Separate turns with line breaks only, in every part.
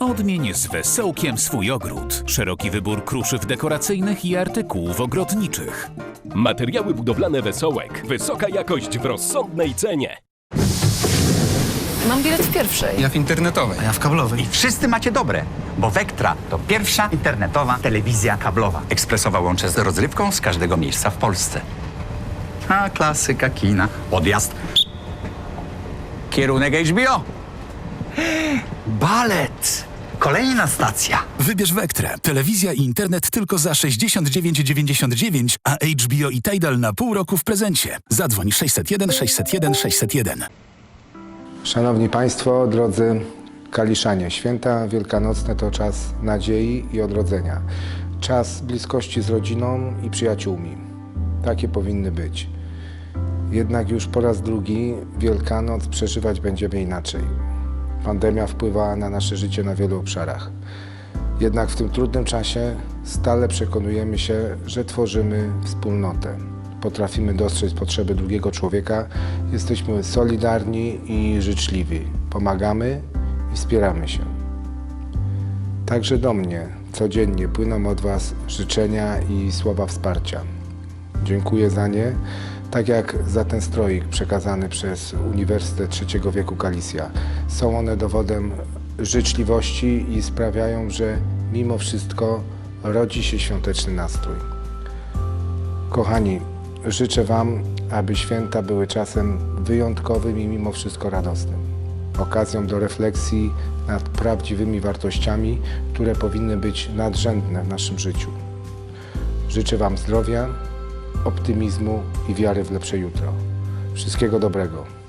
Odmień z wesołkiem swój ogród. Szeroki wybór kruszyw dekoracyjnych i artykułów ogrodniczych.
Materiały budowlane Wesołek. Wysoka jakość w rozsądnej cenie.
Mam bilet w pierwszej.
Ja w internetowej.
A ja w kablowej.
Wszyscy macie dobre, bo Vectra to pierwsza internetowa telewizja kablowa. Ekspresowa łącze z rozrywką z każdego miejsca w Polsce. A klasyka kina. Odjazd. Kierunek HBO. Balet. Kolejna stacja.
Wybierz Vectrę. Telewizja i internet tylko za 69,99, a HBO i Tidal na pół roku w prezencie. Zadzwoń 601 601 601.
Szanowni Państwo, drodzy Kaliszanie, święta wielkanocne to czas nadziei i odrodzenia. Czas bliskości z rodziną i przyjaciółmi. Takie powinny być. Jednak już po raz drugi Wielkanoc przeżywać będziemy inaczej. Pandemia wpływa na nasze życie na wielu obszarach. Jednak w tym trudnym czasie stale przekonujemy się, że tworzymy wspólnotę. Potrafimy dostrzec potrzeby drugiego człowieka, jesteśmy solidarni i życzliwi. Pomagamy i wspieramy się. Także do mnie codziennie płyną od Was życzenia i słowa wsparcia. Dziękuję za nie, tak jak za ten stroik przekazany przez Uniwersytet Trzeciego Wieku Kalisja. Są one dowodem życzliwości i sprawiają, że mimo wszystko rodzi się świąteczny nastrój. Kochani, życzę Wam, aby święta były czasem wyjątkowym i mimo wszystko radosnym. Okazją do refleksji nad prawdziwymi wartościami, które powinny być nadrzędne w naszym życiu. Życzę Wam zdrowia, optymizmu i wiary w lepsze jutro. Wszystkiego dobrego.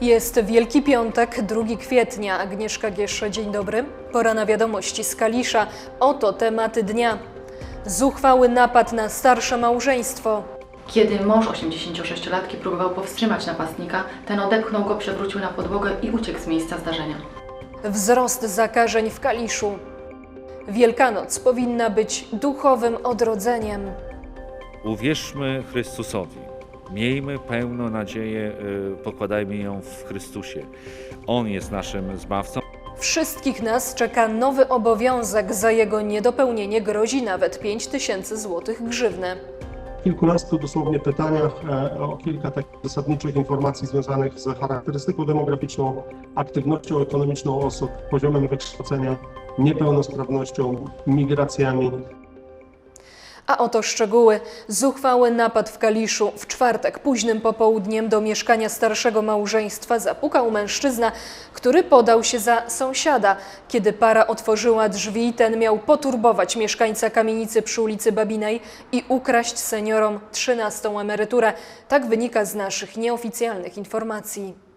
Jest Wielki Piątek, 2 kwietnia. Agnieszka Giesza, dzień dobry. Pora na wiadomości z Kalisza. Oto tematy dnia. Zuchwały napad na starsze małżeństwo.
Kiedy mąż 86-latki próbował powstrzymać napastnika, ten odepchnął go, przewrócił na podłogę i uciekł z miejsca zdarzenia.
Wzrost zakażeń w Kaliszu. Wielkanoc powinna być duchowym odrodzeniem.
Uwierzmy Chrystusowi. Miejmy pełną nadzieję, y, pokładajmy ją w Chrystusie. On jest naszym zbawcą.
Wszystkich nas czeka nowy obowiązek. Za jego niedopełnienie grozi nawet 5 tysięcy złotych grzywny.
W kilkunastu dosłownie pytaniach e, o kilka takich zasadniczych informacji związanych z charakterystyką demograficzną, aktywnością ekonomiczną osób, poziomem wykształcenia, niepełnosprawnością, migracjami,
A oto szczegóły. Zuchwały napad w Kaliszu. W czwartek późnym popołudniem do mieszkania starszego małżeństwa zapukał mężczyzna, który podał się za sąsiada. Kiedy para otworzyła drzwi, ten miał poturbować mieszkańca kamienicy przy ulicy Babinej i ukraść seniorom 13 emeryturę. Tak wynika z naszych nieoficjalnych informacji.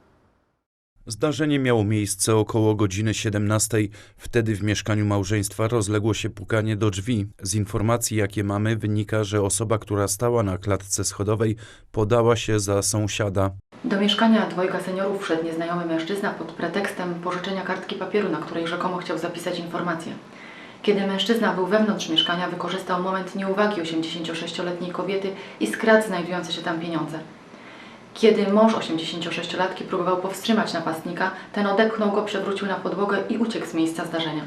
Zdarzenie miało miejsce około godziny 17. Wtedy w mieszkaniu małżeństwa rozległo się pukanie do drzwi. Z informacji, jakie mamy, wynika, że osoba, która stała na klatce schodowej, podała się za sąsiada.
Do mieszkania dwojga seniorów wszedł nieznajomy mężczyzna pod pretekstem pożyczenia kartki papieru, na której rzekomo chciał zapisać informacje. Kiedy mężczyzna był wewnątrz mieszkania, wykorzystał moment nieuwagi 86-letniej kobiety i skradł znajdujące się tam pieniądze. Kiedy mąż 86-latki próbował powstrzymać napastnika, ten odepchnął go, przewrócił na podłogę i uciekł z miejsca zdarzenia.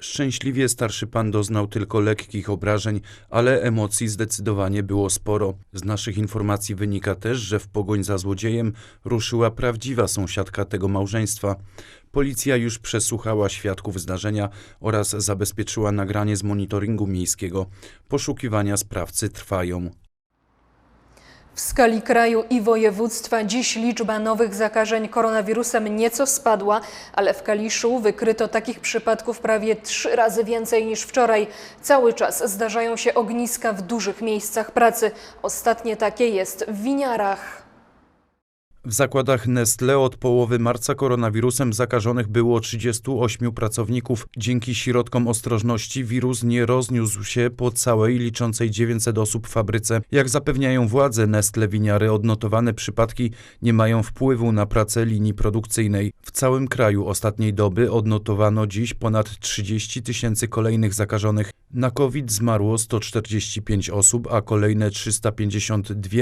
Szczęśliwie starszy pan doznał tylko lekkich obrażeń, ale emocji zdecydowanie było sporo. Z naszych informacji wynika też, że w pogoń za złodziejem ruszyła prawdziwa sąsiadka tego małżeństwa. Policja już przesłuchała świadków zdarzenia oraz zabezpieczyła nagranie z monitoringu miejskiego. Poszukiwania sprawcy trwają.
W skali kraju i województwa dziś liczba nowych zakażeń koronawirusem nieco spadła, ale w Kaliszu wykryto takich przypadków prawie trzy razy więcej niż wczoraj. Cały czas zdarzają się ogniska w dużych miejscach pracy. Ostatnie takie jest w Winiarach.
W zakładach Nestle od połowy marca koronawirusem zakażonych było 38 pracowników. Dzięki środkom ostrożności wirus nie rozniósł się po całej liczącej 900 osób fabryce. Jak zapewniają władze Nestle Winiary, odnotowane przypadki nie mają wpływu na pracę linii produkcyjnej. W całym kraju ostatniej doby odnotowano dziś ponad 30 tysięcy kolejnych zakażonych. Na COVID zmarło 145 osób, a kolejne 352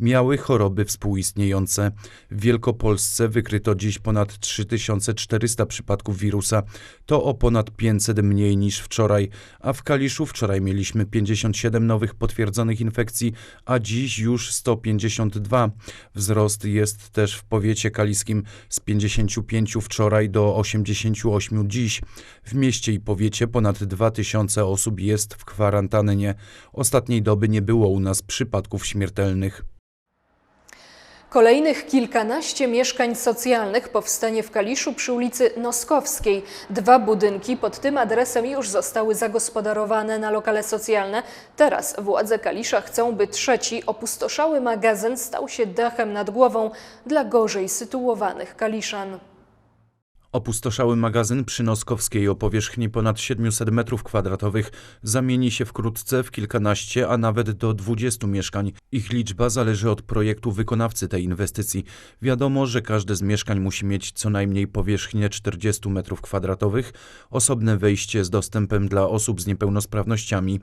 miały choroby współistniejące. W Wielkopolsce wykryto dziś ponad 3400 przypadków wirusa. To o ponad 500 mniej niż wczoraj, a w Kaliszu wczoraj mieliśmy 57 nowych potwierdzonych infekcji, a dziś już 152. Wzrost jest też w powiecie kaliskim z 55 wczoraj do 88 dziś. W mieście i powiecie ponad 2000 osób jest w kwarantannie. Ostatniej doby nie było u nas przypadków śmiertelnych.
Kolejnych kilkanaście mieszkań socjalnych powstanie w Kaliszu przy ulicy Noskowskiej. Dwa budynki pod tym adresem już zostały zagospodarowane na lokale socjalne. Teraz władze Kalisza chcą, by trzeci opustoszały magazyn stał się dachem nad głową dla gorzej sytuowanych Kaliszan.
Opustoszały magazyn przy Noskowskiej o powierzchni ponad 700 m2 zamieni się wkrótce w kilkanaście, a nawet do 20 mieszkań. Ich liczba zależy od projektu wykonawcy tej inwestycji. Wiadomo, że każde z mieszkań musi mieć co najmniej powierzchnię 40 m2, osobne wejście z dostępem dla osób z niepełnosprawnościami.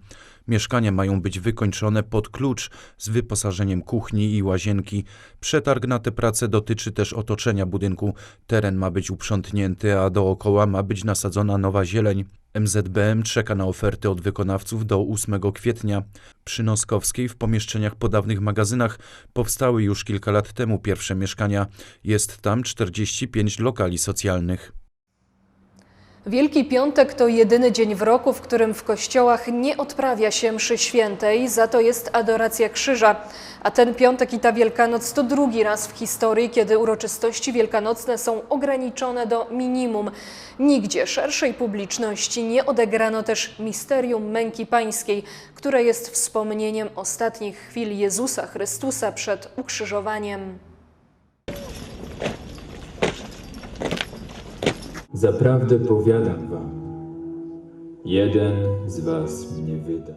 Mieszkania mają być wykończone pod klucz z wyposażeniem kuchni i łazienki. Przetarg na te prace dotyczy też otoczenia budynku. Teren ma być uprzątnięty, a dookoła ma być nasadzona nowa zieleń. MZBM czeka na oferty od wykonawców do 8 kwietnia. Przy Noskowskiej w pomieszczeniach po dawnych magazynach powstały już kilka lat temu pierwsze mieszkania. Jest tam 45 lokali socjalnych.
Wielki Piątek to jedyny dzień w roku, w którym w kościołach nie odprawia się mszy świętej, za to jest adoracja krzyża. A ten piątek i ta Wielkanoc to drugi raz w historii, kiedy uroczystości wielkanocne są ograniczone do minimum. Nigdzie szerszej publiczności nie odegrano też misterium męki pańskiej, które jest wspomnieniem ostatnich chwil Jezusa Chrystusa przed ukrzyżowaniem.
Zaprawdę powiadam wam, jeden z was mnie wyda.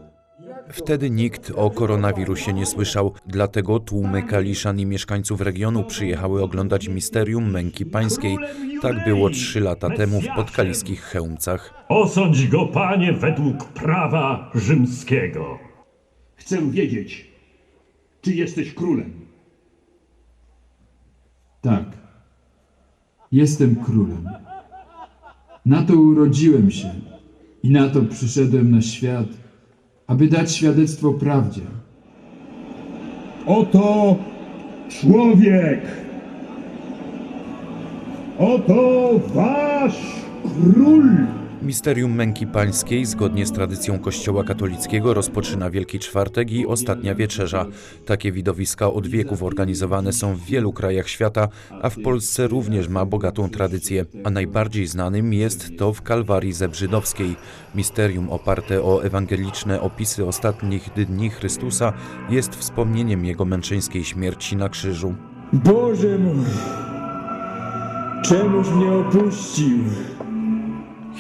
Wtedy nikt o koronawirusie nie słyszał, dlatego tłumy Kaliszan i mieszkańców regionu przyjechały oglądać misterium męki pańskiej. Tak było trzy lata temu w podkaliskich Chełmcach.
Osądź go, panie, według prawa rzymskiego.
Chcę wiedzieć, czy jesteś królem.
Tak, jestem królem. Na to urodziłem się i na to przyszedłem na świat, aby dać świadectwo prawdzie.
Oto człowiek. Oto wasz król.
Misterium męki pańskiej, zgodnie z tradycją Kościoła katolickiego, rozpoczyna Wielki Czwartek i Ostatnia Wieczerza. Takie widowiska od wieków organizowane są w wielu krajach świata, a w Polsce również ma bogatą tradycję. A najbardziej znanym jest to w Kalwarii Zebrzydowskiej. Misterium oparte o ewangeliczne opisy ostatnich dni Chrystusa jest wspomnieniem Jego męczeńskiej śmierci na krzyżu.
Boże mój, czemuż mnie opuścił?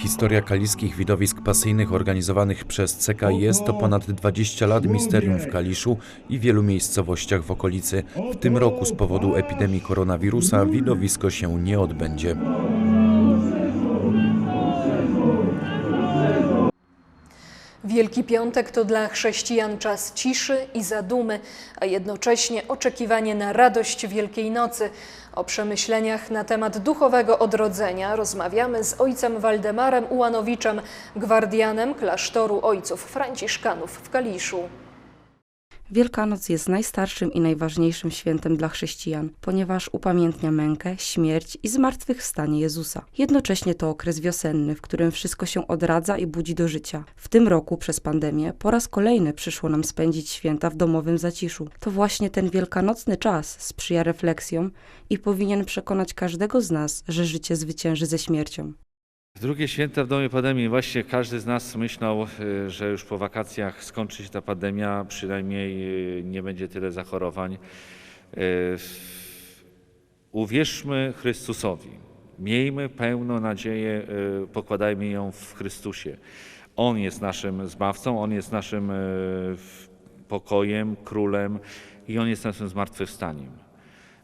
Historia kaliskich widowisk pasyjnych organizowanych przez CKS to ponad 20 lat misterium w Kaliszu i wielu miejscowościach w okolicy. W tym roku z powodu epidemii koronawirusa widowisko się nie odbędzie.
Wielki Piątek to dla chrześcijan czas ciszy i zadumy, a jednocześnie oczekiwanie na radość Wielkiej Nocy. O przemyśleniach na temat duchowego odrodzenia rozmawiamy z ojcem Waldemarem Ułanowiczem, gwardianem klasztoru ojców franciszkanów w Kaliszu.
Wielkanoc jest najstarszym i najważniejszym świętem dla chrześcijan, ponieważ upamiętnia mękę, śmierć i zmartwychwstanie Jezusa. Jednocześnie to okres wiosenny, w którym wszystko się odradza i budzi do życia. W tym roku przez pandemię po raz kolejny przyszło nam spędzić święta w domowym zaciszu. To właśnie ten wielkanocny czas sprzyja refleksjom i powinien przekonać każdego z nas, że życie zwycięży ze śmiercią.
Drugie święta w domie pandemii. Właśnie każdy z nas myślał, y, że już po wakacjach skończy się ta pandemia, przynajmniej y, nie będzie tyle zachorowań. Y, Uwierzmy Chrystusowi. Miejmy pełną nadzieję, pokładajmy ją w Chrystusie. On jest naszym zbawcą, On jest naszym pokojem, królem i On jest naszym zmartwychwstaniem.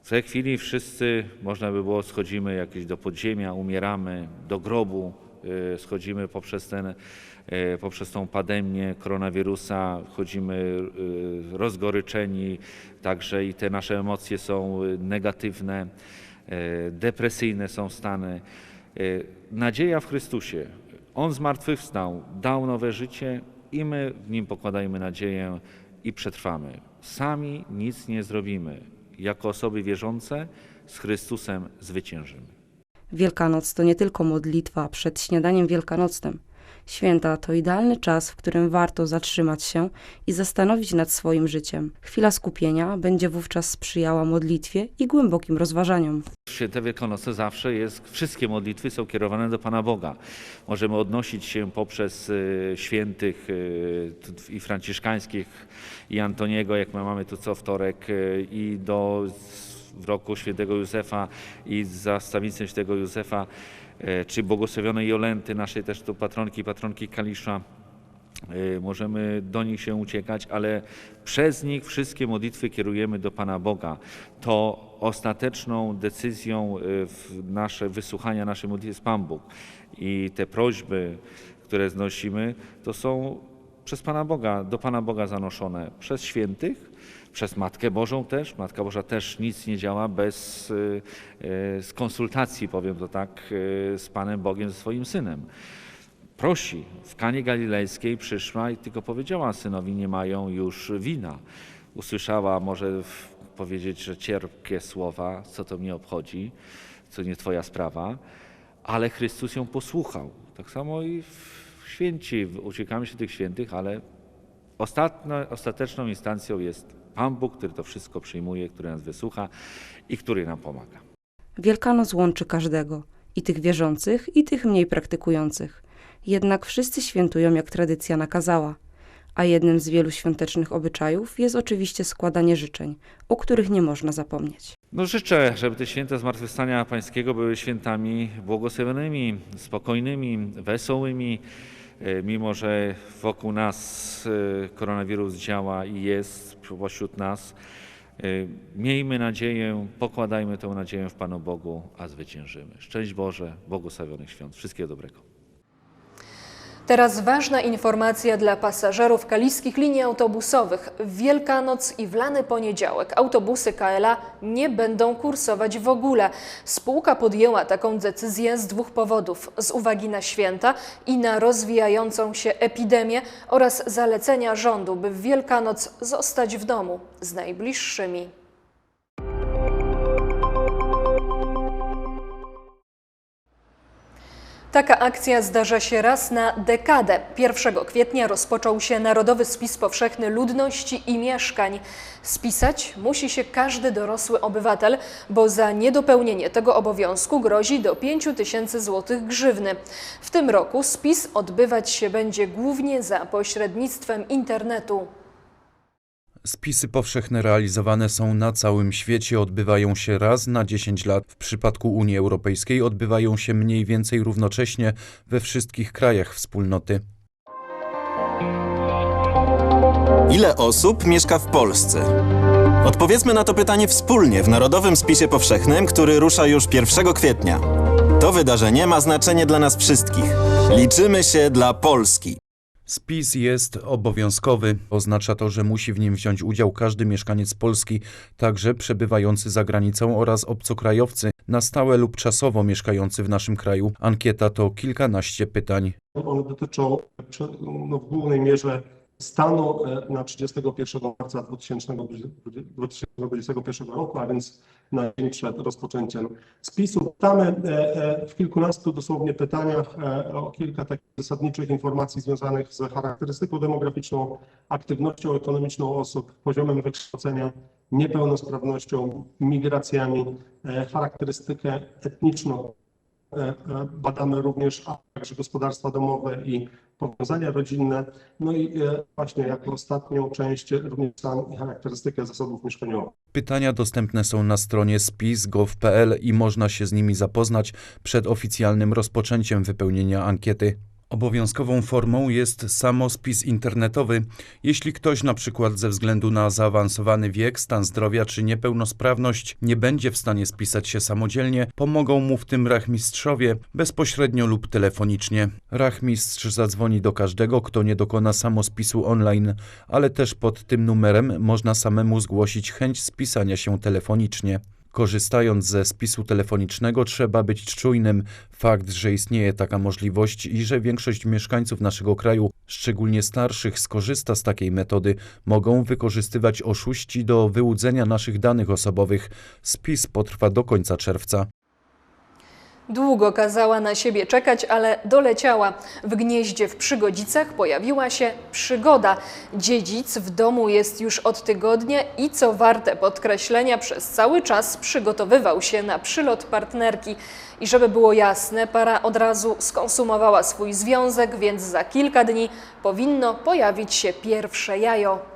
W tej chwili wszyscy, można by było, schodzimy jakieś do podziemia, umieramy, do grobu, y, schodzimy poprzez, ten, y, poprzez tą pandemię koronawirusa, chodzimy y, rozgoryczeni, także i te nasze emocje są negatywne, depresyjne są stany. Nadzieja w Chrystusie. On zmartwychwstał, dał nowe życie i my w Nim pokładajmy nadzieję i przetrwamy. Sami nic nie zrobimy. Jako osoby wierzące z Chrystusem zwyciężymy.
Wielkanoc to nie tylko modlitwa przed śniadaniem wielkanocnym. Święta to idealny czas, w którym warto zatrzymać się i zastanowić nad swoim życiem. Chwila skupienia będzie wówczas sprzyjała modlitwie i głębokim rozważaniom.
Święte Wielkanoce zawsze jest, wszystkie modlitwy są kierowane do Pana Boga. Możemy odnosić się poprzez y, świętych y, i franciszkańskich i Antoniego, jak my mamy tu co wtorek, y, i do w roku świętego Józefa i za stawicą świętego Józefa, czy błogosławionej Jolenty, naszej też tu patronki, patronki Kalisza. Y, Możemy do nich się uciekać, ale przez nich wszystkie modlitwy kierujemy do Pana Boga. To ostateczną decyzją w nasze wysłuchania naszej modlitwy jest Pan Bóg. I te prośby, które znosimy, to są przez Pana Boga, do Pana Boga zanoszone, przez świętych, przez Matkę Bożą też. Matka Boża też nic nie działa bez y, y, z konsultacji, powiem to tak, y, z Panem Bogiem, ze swoim Synem prosi. W Kanie Galilejskiej przyszła i tylko powiedziała synowi, nie mają już wina. Usłyszała może powiedzieć, że cierpkie słowa, co to mnie obchodzi, co nie twoja sprawa, ale Chrystus ją posłuchał. Tak samo i święci, uciekamy się tych świętych, ale ostatnio, ostateczną instancją jest Pan Bóg, który to wszystko przyjmuje, który nas wysłucha i który nam pomaga.
Wielkanoc łączy każdego, i tych wierzących, i tych mniej praktykujących. Jednak wszyscy świętują, jak tradycja nakazała. A jednym z wielu świątecznych obyczajów jest oczywiście składanie życzeń, o których nie można zapomnieć.
No życzę, żeby te święta Zmartwychwstania Pańskiego były świętami błogosławionymi, spokojnymi, wesołymi, mimo że wokół nas e, koronawirus działa i jest pośród nas. E, Miejmy nadzieję, pokładajmy tę nadzieję w Panu Bogu, a zwyciężymy. Szczęść Boże, błogosławionych świąt. Wszystkiego dobrego.
Teraz ważna informacja dla pasażerów kaliskich linii autobusowych. W Wielkanoc i w lany poniedziałek autobusy KLA nie będą kursować w ogóle. Spółka podjęła taką decyzję z dwóch powodów. Z uwagi na święta i na rozwijającą się epidemię oraz zalecenia rządu, by w Wielkanoc zostać w domu z najbliższymi. Taka akcja zdarza się raz na dekadę. 1 kwietnia rozpoczął się Narodowy Spis Powszechny Ludności i Mieszkań. Spisać musi się każdy dorosły obywatel, bo za niedopełnienie tego obowiązku grozi do 5 tysięcy złotych grzywny. W tym roku spis odbywać się będzie głównie za pośrednictwem internetu.
Spisy powszechne realizowane są na całym świecie, odbywają się raz na 10 lat. W przypadku Unii Europejskiej odbywają się mniej więcej równocześnie we wszystkich krajach wspólnoty.
Ile osób mieszka w Polsce? Odpowiedzmy na to pytanie wspólnie w Narodowym Spisie Powszechnym, który rusza już 1 kwietnia. To wydarzenie ma znaczenie dla nas wszystkich. Liczymy się dla Polski.
Spis jest obowiązkowy. Oznacza to, że musi w nim wziąć udział każdy mieszkaniec Polski, także przebywający za granicą oraz obcokrajowcy, na stałe lub czasowo mieszkający w naszym kraju. Ankieta to kilkanaście pytań.
One dotyczą no, w głównej mierze stanu e, na 31 marca 2021 roku, a więc na dzień przed rozpoczęciem spisu. Pytamy e, e, w kilkunastu dosłownie pytaniach o kilka takich zasadniczych informacji związanych z charakterystyką demograficzną, aktywnością ekonomiczną osób, poziomem wykształcenia, niepełnosprawnością, migracjami, charakterystykę etniczną Badamy również także gospodarstwa domowe i powiązania rodzinne. No i e, właśnie jako ostatnią część również i charakterystykę zasobów mieszkaniowych.
Pytania dostępne są na stronie spis.gov.pl i można się z nimi zapoznać przed oficjalnym rozpoczęciem wypełnienia ankiety. Obowiązkową formą jest samospis internetowy. Jeśli ktoś na przykład ze względu na zaawansowany wiek, stan zdrowia czy niepełnosprawność nie będzie w stanie spisać się samodzielnie, pomogą mu w tym rachmistrzowie bezpośrednio lub telefonicznie. Rachmistrz zadzwoni do każdego, kto nie dokona samospisu online, ale też pod tym numerem można samemu zgłosić chęć spisania się telefonicznie. Korzystając ze spisu telefonicznego, trzeba być czujnym. Fakt, że istnieje taka możliwość i że większość mieszkańców naszego kraju, szczególnie starszych, skorzysta z takiej metody, mogą wykorzystywać oszuści do wyłudzenia naszych danych osobowych. Spis potrwa do końca czerwca.
Długo kazała na siebie czekać, ale doleciała. W gnieździe w Przygodzicach pojawiła się przygoda. Dziedzic w domu jest już od tygodnia i co warte podkreślenia, przez cały czas przygotowywał się na przylot partnerki. I żeby było jasne, para od razu skonsumowała swój związek, więc za kilka dni powinno pojawić się pierwsze jajo.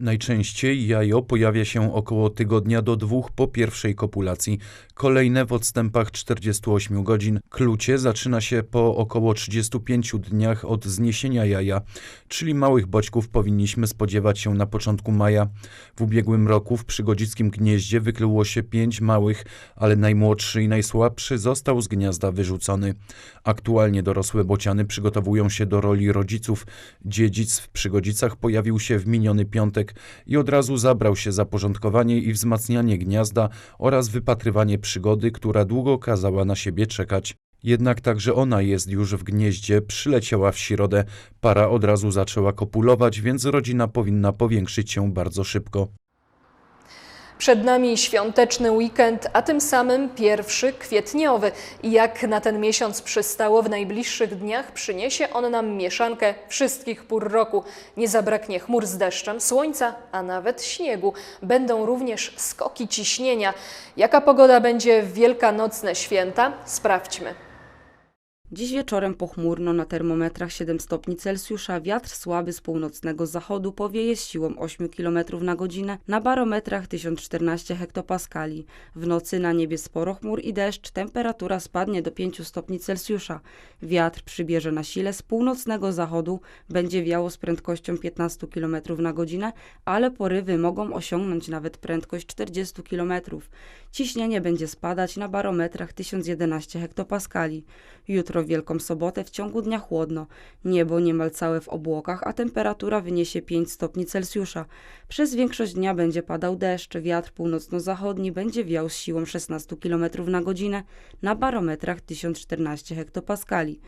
Najczęściej jajo pojawia się około tygodnia do dwóch po pierwszej kopulacji, kolejne w odstępach 48 godzin. Klucie zaczyna się po około 35 dniach od zniesienia jaja, czyli małych bodźków powinniśmy spodziewać się na początku maja. W ubiegłym roku w przygodzickim gnieździe wykluło się pięć małych, ale najmłodszy i najsłabszy został z gniazda wyrzucony. Aktualnie dorosłe bociany przygotowują się do roli rodziców. Dziedzic w przygodzicach pojawił się w miniony piątek i od razu zabrał się za porządkowanie i wzmacnianie gniazda oraz wypatrywanie przygody, która długo kazała na siebie czekać. Jednak także ona jest już w gnieździe, przyleciała w środę, para od razu zaczęła kopulować, więc rodzina powinna powiększyć się bardzo szybko.
Przed nami świąteczny weekend, a tym samym pierwszy kwietniowy. Jak na ten miesiąc przystało, w najbliższych dniach przyniesie on nam mieszankę wszystkich pór roku. Nie zabraknie chmur z deszczem, słońca, a nawet śniegu. Będą również skoki ciśnienia. Jaka pogoda będzie w wielkanocne święta? Sprawdźmy.
Dziś wieczorem pochmurno na termometrach 7 stopni Celsjusza, wiatr słaby z północnego zachodu powieje z siłą 8 km na godzinę, na barometrach 1014 hektopaskali. W nocy na niebie sporo chmur i deszcz, temperatura spadnie do 5 stopni Celsjusza. Wiatr przybierze na sile z północnego zachodu, będzie wiało z prędkością 15 km na godzinę, ale porywy mogą osiągnąć nawet prędkość 40 km. Ciśnienie będzie spadać na barometrach 1011 hektopaskali. Jutro w Wielką Sobotę w ciągu dnia chłodno. Niebo niemal całe w obłokach, a temperatura wyniesie 5 stopni Celsjusza. Przez większość dnia będzie padał deszcz, wiatr północno-zachodni będzie wiał z siłą 16 km na godzinę na barometrach 1014 hektopaskali.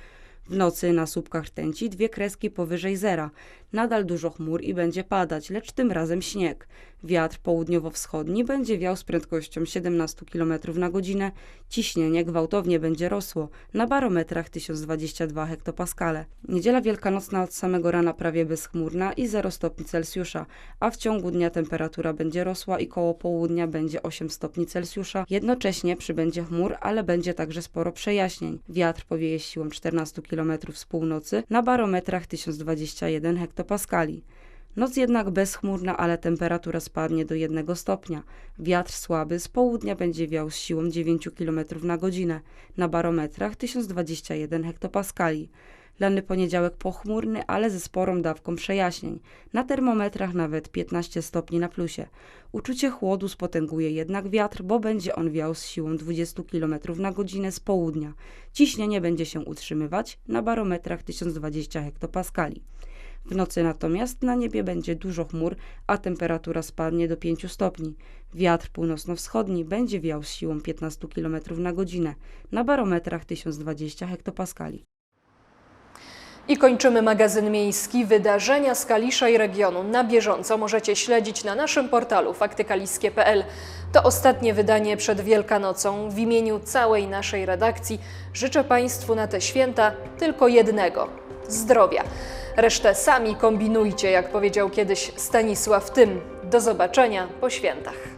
W nocy na słupkach rtęci dwie kreski powyżej zera. Nadal dużo chmur i będzie padać, lecz tym razem śnieg. Wiatr południowo-wschodni będzie wiał z prędkością 17 km na godzinę. Ciśnienie gwałtownie będzie rosło na barometrach 1022 hektopaskale. Niedziela wielkanocna od samego rana prawie bezchmurna i 0 stopni Celsjusza, a w ciągu dnia temperatura będzie rosła i koło południa będzie 8 stopni Celsjusza. Jednocześnie przybędzie chmur, ale będzie także sporo przejaśnień. Wiatr powieje siłą 14 km z północy na barometrach 1021 hektopaskali. Noc jednak bezchmurna, ale temperatura spadnie do 1 stopnia. Wiatr słaby z południa będzie wiał z siłą 9 km na godzinę, na barometrach 1021 hektopaskali. Lany poniedziałek pochmurny, ale ze sporą dawką przejaśnień. Na termometrach nawet 15 stopni na plusie. Uczucie chłodu spotęguje jednak wiatr, bo będzie on wiał z siłą 20 km na godzinę z południa. Ciśnienie będzie się utrzymywać na barometrach 1020 hektopaskali. W nocy natomiast na niebie będzie dużo chmur, a temperatura spadnie do 5 stopni. Wiatr północno-wschodni będzie wiał z siłą 15 km na godzinę na barometrach 1020 hektopaskali.
I kończymy magazyn miejski. Wydarzenia z Kalisza i regionu na bieżąco możecie śledzić na naszym portalu faktykaliskie.pl. To ostatnie wydanie przed Wielkanocą. W imieniu całej naszej redakcji życzę Państwu na te święta tylko jednego zdrowia. Resztę sami kombinujcie, jak powiedział kiedyś Stanisław Tym. Do zobaczenia po świętach.